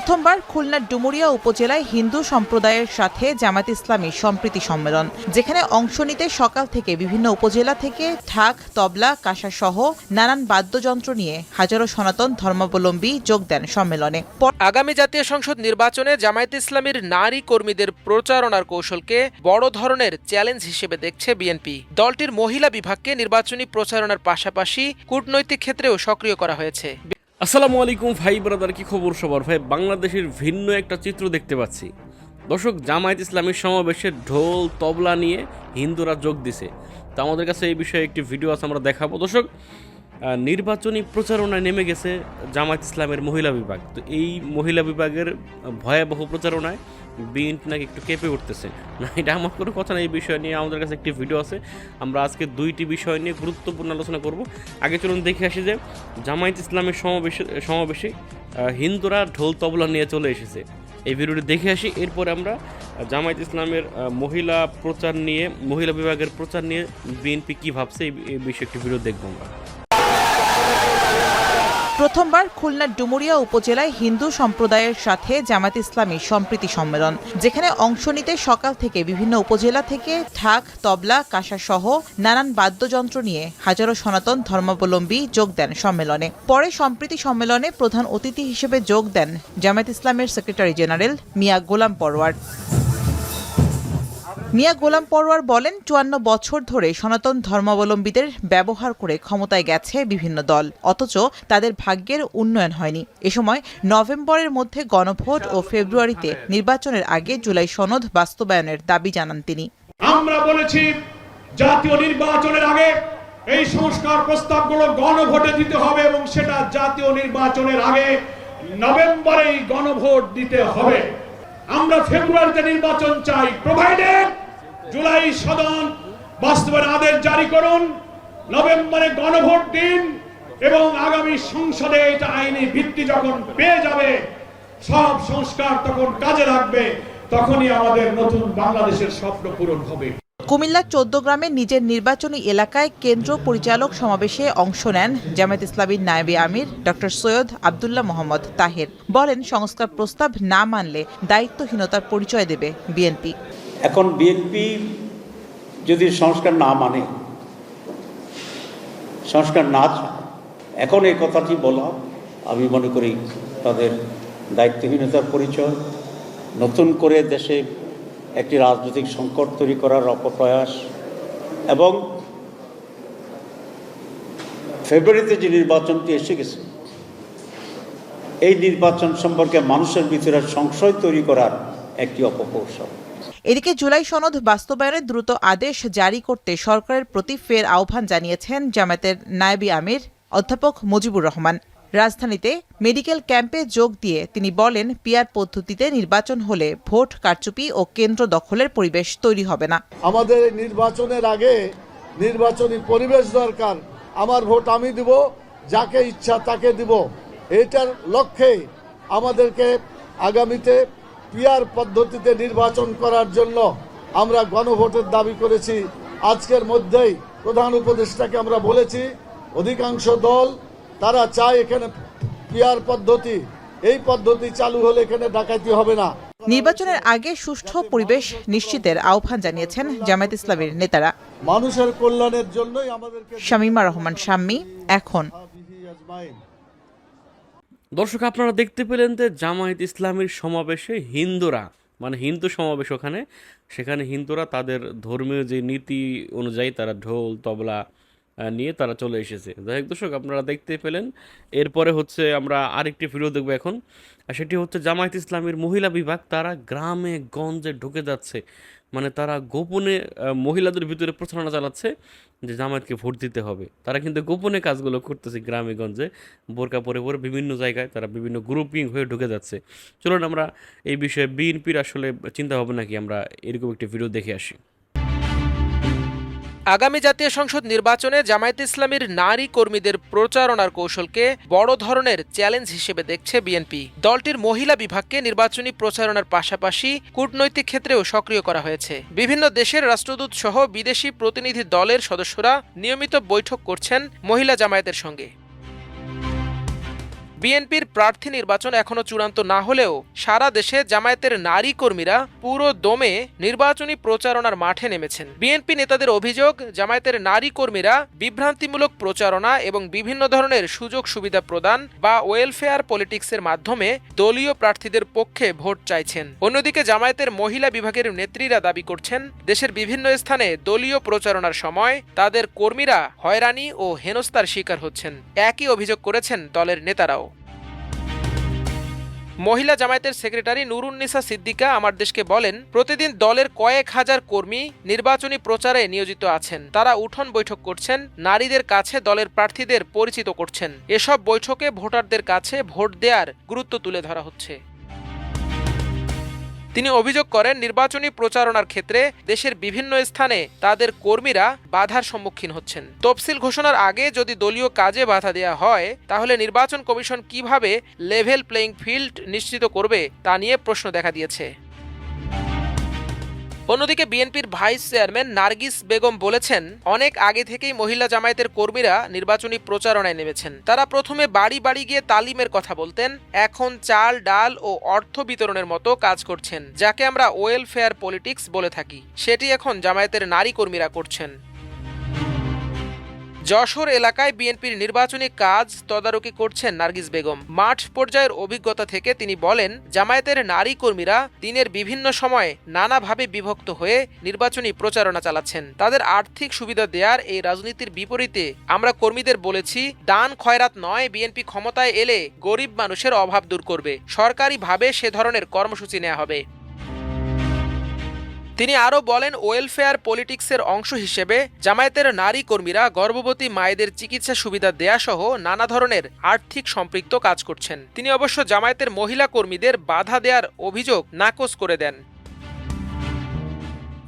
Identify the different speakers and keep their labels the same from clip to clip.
Speaker 1: প্রথমবার খুলনার ডুমুরিয়া উপজেলায় হিন্দু সম্প্রদায়ের সাথে জামাত ইসলামী সম্প্রীতি সম্মেলন, যেখানে অংশ নিতে সকাল থেকে বিভিন্ন উপজেলা থেকে ঢাক, তবলা, কাঁসা সহ নানান বাদ্যযন্ত্র নিয়ে হাজারো সনাতন ধর্মাবলম্বী যোগ দেন সম্মেলনে।
Speaker 2: আগামী জাতীয় সংসদ নির্বাচনে জামায়াত ইসলামীর নারী কর্মীদের প্রচারণার কৌশলকে বড় ধরনের চ্যালেঞ্জ হিসেবে দেখছে বিএনপি। দলটির মহিলা বিভাগকে নির্বাচনী প্রচারণার পাশাপাশি কূটনৈতিক ক্ষেত্রেও সক্রিয় করা হয়েছে।
Speaker 3: আসসালামু আলাইকুম ভাই ব্রাদার, কি খবর সবার? ভাই, বাংলাদেশের ভিন্ন একটা চিত্র দেখতে পাচ্ছি। দর্শক, জামায়াত ইসলামের সমাবেশে ঢোল, তবলা নিয়ে হিন্দুরা যোগ দিছে। তো আমাদের কাছে এই বিষয়ে একটি ভিডিও আছে, আমরা দেখাবো। দর্শক নির্বাচনী প্রচারণায় নেমে গেছে জামায়াত ইসলামের মহিলা বিভাগ। তো এই মহিলা বিভাগের ভয়াবহ প্রচারণায় বিএনপি নাকি একটু কেঁপে উঠতেছে। না, এটা আমার কোনো কথা না, এই বিষয় নিয়ে আমাদের কাছে একটি ভিডিও আছে। আমরা আজকে দুইটি বিষয় নিয়ে গুরুত্বপূর্ণ আলোচনা করব। আগে চলুন দেখে আসি যে জামায়াত ইসলামের সমাবেশে সমাবেশে হিন্দুরা ঢোল তবলা নিয়ে চলে এসেছে। এই ভিডিওটি দেখে আসি। এরপরে আমরা জামায়াত ইসলামের মহিলা প্রচার নিয়ে, মহিলা বিভাগের প্রচার নিয়ে বিএনপি কী ভাবছে এই বিষয়ে একটি ভিডিও দেখব আমরা।
Speaker 1: প্রথমবার খুলনার ডুমুরিয়া উপজেলায় হিন্দু সম্প্রদায়ের সাথে জামাত ইসলামী সম্প্রীতি সম্মেলন, যেখানে অংশ নিতে সকাল থেকে বিভিন্ন উপজেলা থেকে ঢাক, তবলা কাঁসা সহ নানান বাদ্যযন্ত্র নিয়ে হাজারো সনাতন ধর্মাবলম্বী যোগ দেন সম্মেলনে। পরে সম্প্রীতি সম্মেলনে প্রধান অতিথি হিসেবে যোগ দেন জামায়াত ইসলামের সেক্রেটারি জেনারেল মিয়া গোলাম পরওয়ার। মিয়া গোলাম পরওয়ার বলেন, চুয়ান্ন বছর ধরে সনাতন ধর্মাবলম্বীদের ব্যবহার করে ক্ষমতায় গেছে বিভিন্ন দল, অথচ তাদের ভাগ্যের উন্নয়ন হয়নি। এ সময় নভেম্বরের মধ্যে গণভোট ও ফেব্রুয়ারিতে নির্বাচনের আগে জুলাই সনদ বাস্তবায়নের দাবি জানান তিনি।
Speaker 4: আমরা বলেছি, জাতীয় নির্বাচনের আগে এই সংস্কার প্রস্তাবগুলো গণভোটে দিতে হবে এবং সেটা জাতীয় নির্বাচনের আগে নভেম্বরেই গণভোট দিতে হবে। আমরা ফেব্রুয়ারিতে নির্বাচন চাই। প্রোভাইডেড জুলাই সদন বাস্তবায়ন আদেশ জারি করুন। নভেম্বরে গণভোট দিন এবং আগামী সংসদে এটা আইনি ভিত্তি যখন পেয়ে যাবে, সব সংস্কার তখন কাজে লাগবে, তখনই আমাদের নতুন বাংলাদেশের স্বপ্ন পূরণ হবে।
Speaker 1: কুমিল্লার চোদ্দ গ্রামে নিজের নির্বাচনী এলাকায় কেন্দ্র পরিচালক সমাবেশে অংশ নেন জামায়াত ইসলামীর নায়েবে আমির, ডক্টর সৈয়দ আবদুল্লাহ মোহাম্মদ তাহের। বলেন, সংস্কার প্রস্তাব না মানলে দায়িত্বহীনতার পরিচয় দেবে বিএনপি।
Speaker 5: এখন বিএনপি যদি সংস্কার না মানে সংস্কার না এখন এই কথাটি বলা, আমি মনে করি তাদের দায়িত্বহীনতার পরিচয়, নতুন করে দেশে একটি রাজনৈতিক সংকট তৈরি করার অপপ্রয়াস, এবং ফেব্রুয়ারিতে যে নির্বাচনটি এসে গেছে, এই নির্বাচন সম্পর্কে মানুষের ভিতরে সংশয় তৈরি করার একটি অপকৌশল।
Speaker 1: এদিকে জুলাই সনদ বাস্তবায়নে দ্রুত আদেশ জারি করতে সরকারের প্রতি ফের আহ্বান জানিয়েছেন জামায়াতের নায়েবি আমির অধ্যাপক মুজিবুর রহমান। রাজধানীতে মেডিকেল ক্যাম্পে যোগ দিয়ে তিনি বলেন পিয়ার পদ্ধতিতে নির্বাচন হলে ভোট, কারচুপি ও কেন্দ্র দখলের পরিবেশ তৈরি হবে না।
Speaker 6: আমাদের নির্বাচনের আগে নির্বাচনী পরিবেশ দরকার। আমার ভোট আমি দিব, যাকে ইচ্ছা তাকে দিব। এটার লক্ষ্যে আমাদেরকে আগামীতে পিয়ার পদ্ধতিতে নির্বাচন করার জন্য আমরা গণভোটের দাবি করেছি। আজকের মধ্যেই প্রধান উপদেষ্টাকে আমরা বলেছি অধিকাংশ দল তারা চায় এখানে পিয়ার পদ্ধতি। এই পদ্ধতি চালু হলে এখানে ডাকাতি হবে না।
Speaker 1: নির্বাচনের আগে সুষ্ঠু পরিবেশ নিশ্চিতের আহ্বান জানিয়েছেন জামায়াত ইসলামের নেতারা।
Speaker 6: মানুষের কল্যাণের জন্যই আমাদেরকে
Speaker 1: শামীমা রহমান শাম্মী এখন।
Speaker 3: দর্শক, আপনারা দেখতে পেলেন যে জামায়াত ইসলামের সমাবেশে হিন্দুরা মানে হিন্দু সমাবেশ ওখানে, সেখানে হিন্দুরা তাদের ধর্মীয় যে নীতি অনুযায়ী তারা ঢোল, তবলা নিয়ে তারা চলে এসেছে। যাই হোক দর্শক, আপনারা দেখতে পেলেন। এরপরে হচ্ছে আমরা আরেকটি ভিডিও দেখব এখন সেটি হচ্ছে জামায়াত ইসলামের মহিলা বিভাগ, তারা গ্রামে গঞ্জে ঢুকে যাচ্ছে। মানে তারা গোপনে মহিলাদের ভিতরে প্রচারণা চালাচ্ছে যে জামায়াতকে ভোট দিতে হবে। তারা কিন্তু গোপনে কাজগুলো করতেছে গ্রামে গঞ্জে, বোরকা পরে পরে বিভিন্ন জায়গায় তারা বিভিন্ন গ্রুপিং হয়ে ঢুকে যাচ্ছে। চলুন আমরা এই বিষয়ে বিএনপির আসলে চিন্তা ভাবনা কি, আমরা এরকম একটি ভিডিও দেখে আসি।
Speaker 2: আগামী জাতীয় সংসদ নির্বাচনে জামায়াত ইসলামীর নারী কর্মীদের প্রচারণার কৌশলকে বড় ধরনের চ্যালেঞ্জ হিসেবে দেখছে বিএনপি। দলটির মহিলা বিভাগকে নির্বাচনী প্রচারণার পাশাপাশি কূটনৈতিক ক্ষেত্রেও সক্রিয় করা হয়েছে। বিভিন্ন দেশের রাষ্ট্রদূত সহ বিদেশি প্রতিনিধি দলের সদস্যরা নিয়মিত বৈঠক করছেন মহিলা জামায়াতের সঙ্গে। বিএনপির প্রার্থী নির্বাচন এখনও চূড়ান্ত না হলেও সারা দেশে জামায়াতের নারী কর্মীরা পুরো দমে নির্বাচনী প্রচারণার মাঠে নেমেছেন। বিএনপি নেতাদের অভিযোগ, জামায়াতের নারী কর্মীরা বিভ্রান্তিমূলক প্রচারণা এবং বিভিন্ন ধরনের সুযোগ সুবিধা প্রদান বা ওয়েলফেয়ার পলিটিক্সের মাধ্যমে দলীয় প্রার্থীদের পক্ষে ভোট চাইছেন। অন্যদিকে জামায়াতের মহিলা বিভাগের নেত্রীরা দাবি করছেন, দেশের বিভিন্ন স্থানে দলীয় প্রচারণার সময় তাদের কর্মীরা হয়রানি ও হেনস্থার শিকার হচ্ছেন। একই অভিযোগ করেছেন দলের নেতারাও। মহিলা জামায়াতের সেক্রেটারি নুরুন্নিসা সিদ্দিকা আমার দেশকে বলেন, প্রতিদিন দলের কয়েক হাজার কর্মী নির্বাচনী প্রচারে নিয়োজিত আছেন। তারা উঠন বৈঠক করছেন, নারীদের কাছে দলের প্রার্থীদের পরিচিত করছেন। এসব বৈঠকে ভোটারদের কাছে ভোট দেওয়ার গুরুত্ব তুলে ধরা হচ্ছে। তিনি অভিযোগ করেন, নির্বাচনী প্রচারণার ক্ষেত্রে দেশের বিভিন্ন স্থানে তাদের কর্মীরা বাধার সম্মুখীন হচ্ছেন। তফসিল ঘোষণার আগে যদি দলীয় কাজে বাধা দেওয়া হয়, তাহলে নির্বাচন কমিশন কীভাবে লেভেল প্লেইং ফিল্ড নিশ্চিত করবে তা নিয়ে প্রশ্ন দেখা দিয়েছে। অন্যদিকে বিএনপির ভাইস চেয়ারম্যান নার্গিস বেগম বলেছেন, অনেক আগে থেকেই মহিলা জামায়াতের কর্মীরা নির্বাচনী প্রচারণায় নেমেছেন। তারা প্রথমে বাড়ি বাড়ি গিয়ে তালিমের কথা বলতেন, এখন চাল, ডাল ও অর্থ বিতরণের মতো কাজ করছেন, যাকে আমরা ওয়েলফেয়ার পলিটিক্স বলে থাকি। সেটি এখন জামায়াতের নারী কর্মীরা করছেন। যশোর এলাকায় বিএনপির নির্বাচনী কাজ তদারকি করছেন নার্গিস বেগম। মাঠ পর্যায়ের অভিজ্ঞতা থেকে তিনি বলেন, জামায়াতের নারী কর্মীরা দিনের বিভিন্ন সময়ে নানাভাবে বিভক্ত হয়ে নির্বাচনী প্রচারণা চালাচ্ছেন। তাদের আর্থিক সুবিধা দেওয়ার এই রাজনীতির বিপরীতে আমরা কর্মীদের বলেছি, দান খয়রাত নয়, বিএনপি ক্ষমতায় এলে গরিব মানুষের অভাব দূর করবে। সরকারিভাবে সে ধরনের কর্মসূচি নেওয়া হবে। তিনি আরও বলেন, ওয়েলফেয়ার পলিটিক্সের অংশ হিসেবে জামায়াতের নারী কর্মীরা গর্ভবতী মায়েদের চিকিৎসা সুবিধা দেয়া সহ নানা ধরনের আর্থিক সম্পৃক্ত কাজ করছেন। তিনি অবশ্য জামায়াতের মহিলা কর্মীদের বাধা দেওয়ার অভিযোগ নাকচ করে দেন।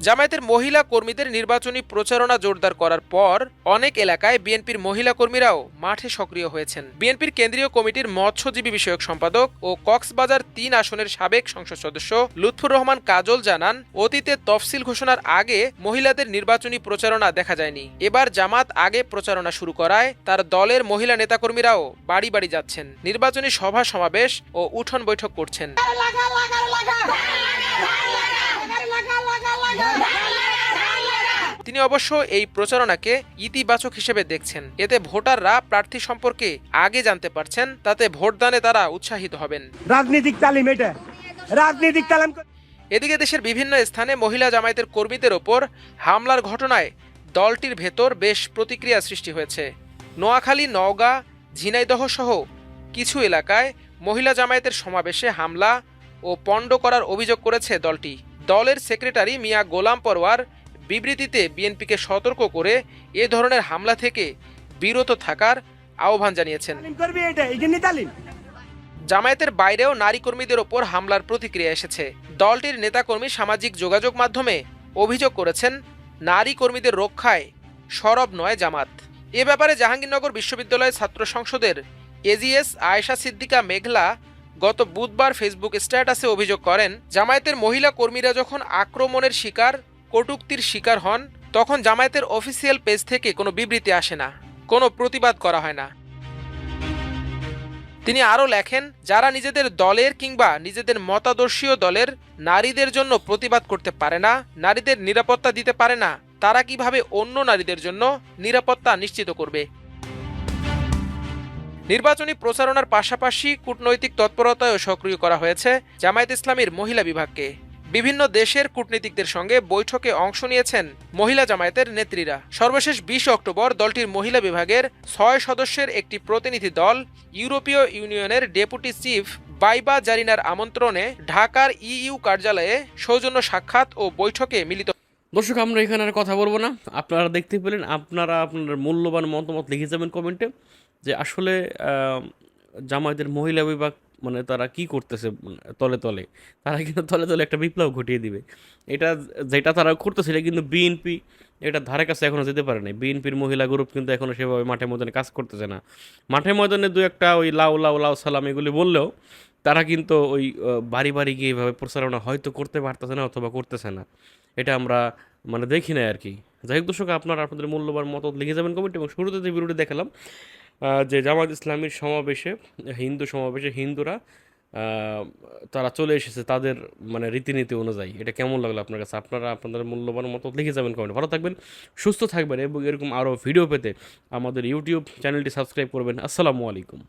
Speaker 2: জামায়াতের মহিলা কর্মীদের নির্বাচনী প্রচারণা জোরদার করার পর অনেক এলাকায় বিএনপির মহিলা কর্মীরাও মাঠে সক্রিয় হয়েছেন বিএনপির কেন্দ্রীয় কমিটির মৎস্যজীবী বিষয়ক সম্পাদক ও কক্সবাজার তিন আসনের সাবেক সংসদ সদস্য লুৎফুর রহমান কাজল জানান অতীতে তফসিল ঘোষণার আগে মহিলাদের নির্বাচনী প্রচারণা দেখা যায়নি এবার জামাত আগে প্রচারণা শুরু করায় তার দলের মহিলা নেতাকর্মীরাও বাড়ি বাড়ি যাচ্ছেন নির্বাচনী সভা সমাবেশ ও উঠোন বৈঠক করছেন তিনি অবশ্য এই প্রচারণাকে ইতিবাচক হিসেবে দেখছেন। এতে ভোটাররা প্রার্থী সম্পর্কে আগে জানতে পারছেন তাতে ভোটদানে তারা উৎসাহিত হবেন।
Speaker 7: রাজনৈতিক তালিম এটা। রাজনৈতিক তালিম
Speaker 2: এদিকে দেশের বিভিন্ন স্থানে মহিলা জামায়াতের কর্মীদের ওপর হামলার ঘটনায় দলটির ভেতর বেশ প্রতিক্রিয়া সৃষ্টি হয়েছে। নোয়াখালী নওগাঁ ঝিনাইদহ সহ কিছু এলাকায় মহিলা জামায়াতের সমাবেশে হামলা ও পণ্ড করার অভিযোগ করেছে দলটি। দলের সেক্রেটারি মিয়া গোলাম পরওয়ার বিবৃতিতে বিএনপিকে সতর্ক করে এ ধরনের হামলা থেকে বিরত থাকার আহ্বান জানিয়েছেন। জামায়াতের বাইরেও নারী কর্মীদের ওপর হামলার প্রতিক্রিয়া এসেছে। দলটির নেতাকর্মী সামাজিক যোগাযোগ মাধ্যমে অভিযোগ করেছেন নারী কর্মীদের রক্ষায় সরব নয় জামাত। এ ব্যাপারে জাহাঙ্গীরনগর বিশ্ববিদ্যালয়ের ছাত্র সংসদের এজিএস আয়েশা সিদ্দিকা মেঘলা গত বুধবার ফেসবুক স্ট্যাটাসে অভিযোগ করেন, জামায়াতের মহিলা কর্মীরা যখন আক্রমণের শিকার, কটূক্তির শিকার হন, তখন জামায়াতের অফিসিয়াল পেজ থেকে কোনো বিবৃতি আসে না, কোনো প্রতিবাদ করা হয় না। তিনি আরও লেখেন, যারা নিজেদের দলের কিংবা নিজেদের মতাদর্শীয় দলের নারীদের জন্য প্রতিবাদ করতে পারে না, নারীদের নিরাপত্তা দিতে পারে না, তারা কীভাবে অন্য নারীদের জন্য নিরাপত্তা নিশ্চিত করবে? নির্বাচনী প্রচারণার পাশাপাশি কূটনৈতিক তৎপরতায়ও সক্রিয় করা হয়েছে জামায়াত ইসলামীর মহিলা বিভাগকে। বিভিন্ন দেশের কূটনীতিকদের সঙ্গে বৈঠকে অংশ নিয়েছেন মহিলা জামায়াতের নেত্রীরা। সর্বশেষ বিশ অক্টোবর দলটির মহিলা বিভাগের ছয় সদস্যের একটি প্রতিনিধি দল ইউরোপীয় ইউনিয়নের ডেপুটি চিফ বাইবা জারিনার আমন্ত্রণে ঢাকার ইইউ কার্যালয়ে সৌজন্য সাক্ষাৎ ও বৈঠকে মিলিত
Speaker 3: দর্শক, আমরা এখানে কথা বলব না। আপনারা দেখতে পেলেন, আপনারা আপনার মূল্যবান মতামত লিখে যাবেন কমেন্টে। যে আসলে জামায়াতের মহিলা বিভাগ মানে তারা কি করতেছে তলে তলে, তারা কিন্তু তলে তলে একটা বিপ্লব ঘটিয়ে দিবে। এটা যেটা তারা করতেছে, এটা কিন্তু বিএনপি, এটা ধারে কাছে এখনও যেতে পারে নাই। বিএনপির মহিলা গ্রুপ কিন্তু এখনও সেভাবে মাঠে ময়দানে কাজ করতেছে না। মাঠে ময়দানে দু একটা ওই লাউ লাউ লাউ সালাম এগুলি বললেও, তারা কিন্তু ওই বাড়ি বাড়ি গিয়ে এভাবে প্রচারণা হয়তো করতে পারতেছে না অথবা করতেছে না। এটা আমরা মানে দেখি না আর কি যাই হোক দর্শক, আপনারা আপনাদের মূল্যবান মত লিখে যাবেন কমেন্ট এবং শুরুতে যে ভিডিওটি দেখালাম যে জামাত ইসলামীর সমাবেশে, হিন্দু সমাবেশে হিন্দুরা তারা চলে এসেছে তাদের মানে রীতিনীতি অনুযায়ী। এটা কেমন লাগল আপনার কাছে? আপনারা আপনাদের মূল্যবান মতো লিখে যাবেন কমেন্ট। ভালো থাকবেন, সুস্থ থাকবেন এবং এরকম আরও ভিডিও পেতে আমাদের ইউটিউব চ্যানেলটি সাবস্ক্রাইব করবেন। আসসালামু আলাইকুম।